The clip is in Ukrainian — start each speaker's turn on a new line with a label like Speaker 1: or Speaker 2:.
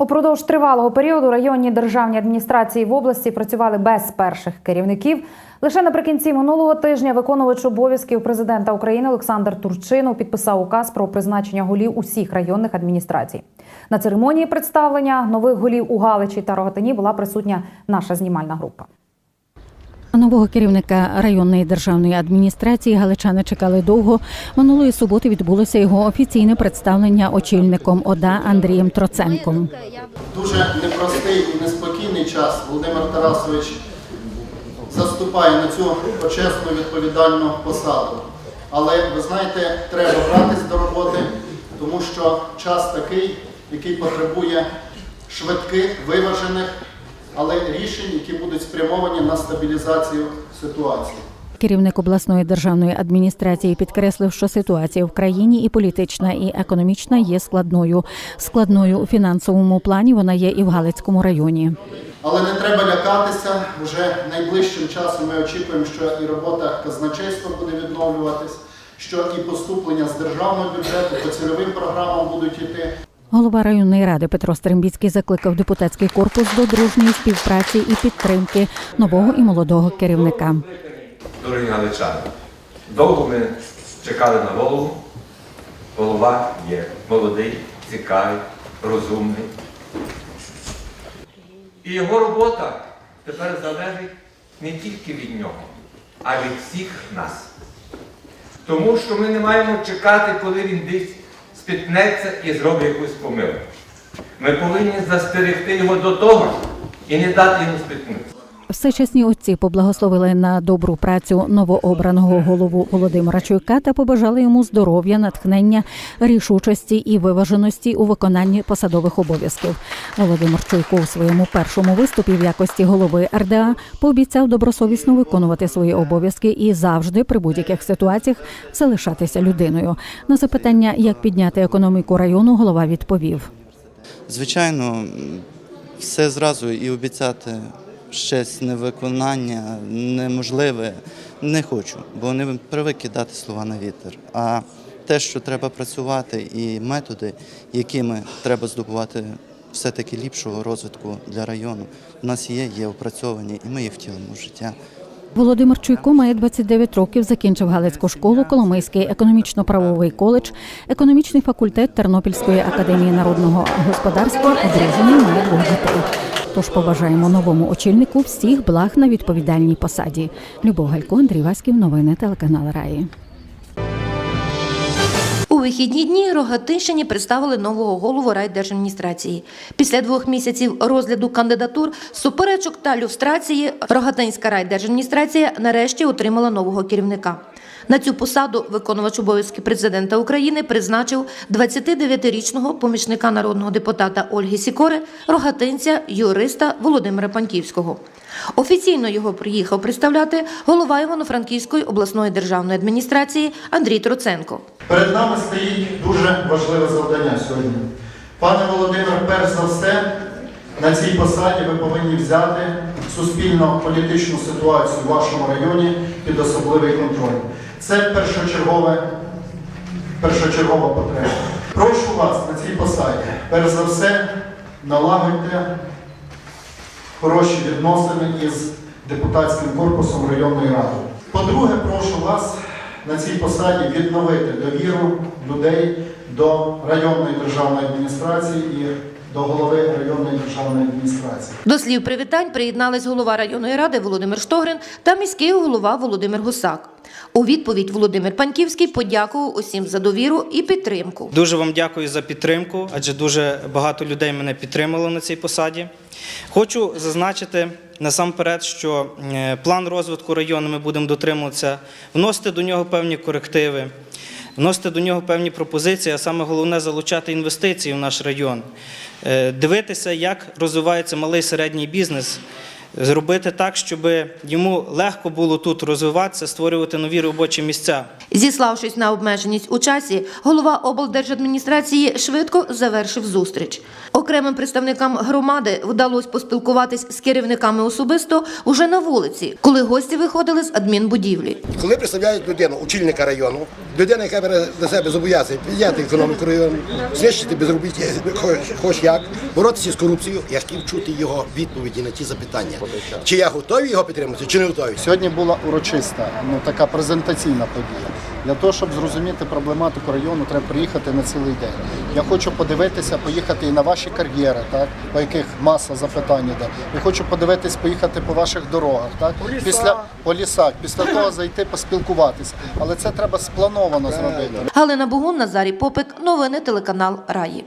Speaker 1: Упродовж тривалого періоду районні державні адміністрації в області працювали без перших керівників. Лише наприкінці минулого тижня виконувач обов'язків президента України Олександр Турчинов підписав указ про призначення голів усіх районних адміністрацій. На церемонії представлення нових голів у Галичі та Рогатині була присутня наша знімальна група.
Speaker 2: Нового керівника районної державної адміністрації галичани чекали довго. Минулої суботи відбулося його офіційне представлення очільником ОДА Андрієм Троценком.
Speaker 3: дуже непростий і неспокійний час Володимир Тарасович заступає на цю почесну відповідальну посаду. Але ви знаєте, треба братись до роботи, тому що час такий, який потребує швидких, виважених, але рішень, які будуть спрямовані на стабілізацію ситуації.
Speaker 2: Керівник обласної державної адміністрації підкреслив, що ситуація в країні і політична, і економічна є складною. Складною у фінансовому плані вона є і в Галицькому районі.
Speaker 3: Але не треба лякатися. Вже найближчим часом ми очікуємо, що і робота казначейства буде відновлюватись, що і поступлення з державного бюджету по цільовим програмам будуть йти.
Speaker 2: Голова районної ради Петро Стримбіцький закликав депутатський корпус до дружньої співпраці і підтримки нового і молодого керівника.
Speaker 4: Дорогі галичани, довго ми чекали на голову. Голова є молодий, цікавий, розумний. І його робота тепер залежить не тільки від нього, а від всіх нас. Тому що ми не маємо чекати, коли він десь спітнеться і зробить якусь помилку. Ми повинні застерегти його до того і не дати йому спітнутися.
Speaker 2: Всечесні отці поблагословили на добру працю новообраного голову Володимира Чуйка та побажали йому здоров'я, натхнення, рішучості і виваженості у виконанні посадових обов'язків. Володимир Чуйко у своєму першому виступі в якості голови РДА пообіцяв добросовісно виконувати свої обов'язки і завжди при будь-яких ситуаціях залишатися людиною. На запитання, як підняти економіку району, голова відповів.
Speaker 5: Звичайно, все зразу і обіцяти щось невиконання неможливе не хочу, бо вони привикли дати слова на вітер. А те, що треба працювати, і методи, якими треба здобувати все-таки ліпшого розвитку для району, у нас є, є опрацьовані, і ми їх втілимо в життя.
Speaker 2: Володимир Чуйко має 29 років, закінчив Галицьку школу, Коломийський економічно-правовий коледж, економічний факультет Тернопільської академії народного господарства, одружений має двох дітей. Тож побажаємо новому очільнику всіх благ на відповідальній посаді. Любов Галько, Андрій Васьків, новини телеканал Раї.
Speaker 6: Вихідні дні Рогатинщині представили нового голову райдержадміністрації. Після двох місяців розгляду кандидатур, суперечок та люстрації Рогатинська райдержадміністрація нарешті отримала нового керівника. На цю посаду виконувач обов'язки президента України призначив 29-річного помічника народного депутата Ольги Сікори, рогатинця, юриста Володимира Панківського. Офіційно його приїхав представляти голова Івано-Франківської обласної державної адміністрації Андрій Троценко.
Speaker 3: Перед нами стоїть дуже важливе завдання сьогодні. Пане Володимир, перш за все, на цій посаді ви повинні взяти суспільно-політичну ситуацію в вашому районі під особливий контроль. Це першочергове, першочергова потреба. Прошу вас на цій посаді, перш за все, налагодьте хороші відносини із депутатським корпусом районної ради. По-друге, прошу вас на цій посаді відновити довіру людей до районної державної адміністрації і до голови районної державної адміністрації.
Speaker 6: До слів привітань приєднались голова районної ради Володимир Штогрин та міський голова Володимир Гусак. У відповідь Володимир Панківський подякував усім за довіру і підтримку.
Speaker 7: Дуже вам дякую за підтримку, адже дуже багато людей мене підтримало на цій посаді. Хочу зазначити насамперед, що е, план розвитку району ми будемо дотримуватися, вносити до нього певні корективи, вносити до нього певні пропозиції, а саме головне залучати інвестиції в наш район, Е, дивитися, як розвивається малий середній бізнес. Зробити так, щоб йому легко було тут розвиватися, створювати нові робочі місця.
Speaker 6: Зіславшись на обмеженість у часі, голова облдержадміністрації швидко завершив зустріч. Окремим представникам громади вдалося поспілкуватись з керівниками особисто уже на вулиці, коли гості виходили з адмінбудівлі.
Speaker 8: Коли представляють людину, очільника району, людина, яка бере на себе зобов'язання підняти економіку району, знищити безробіття, хоч, як, боротися з корупцією, я хотів чути його відповіді на ті запитання. Чи я готовий його підтримати, чи не готовий?
Speaker 3: Сьогодні була урочиста, ну така презентаційна подія. Для того, щоб зрозуміти проблематику району, треба приїхати на цілий день. Я хочу подивитися, поїхати і на ваші кар'єри, так по яких маса запитань іде. Я хочу подивитись, поїхати по ваших дорогах, так після по лісах, після того зайти поспілкуватися. Але це треба сплановано зробити.
Speaker 6: Галина Бугун, Назарій Попик, новини телеканал Раї.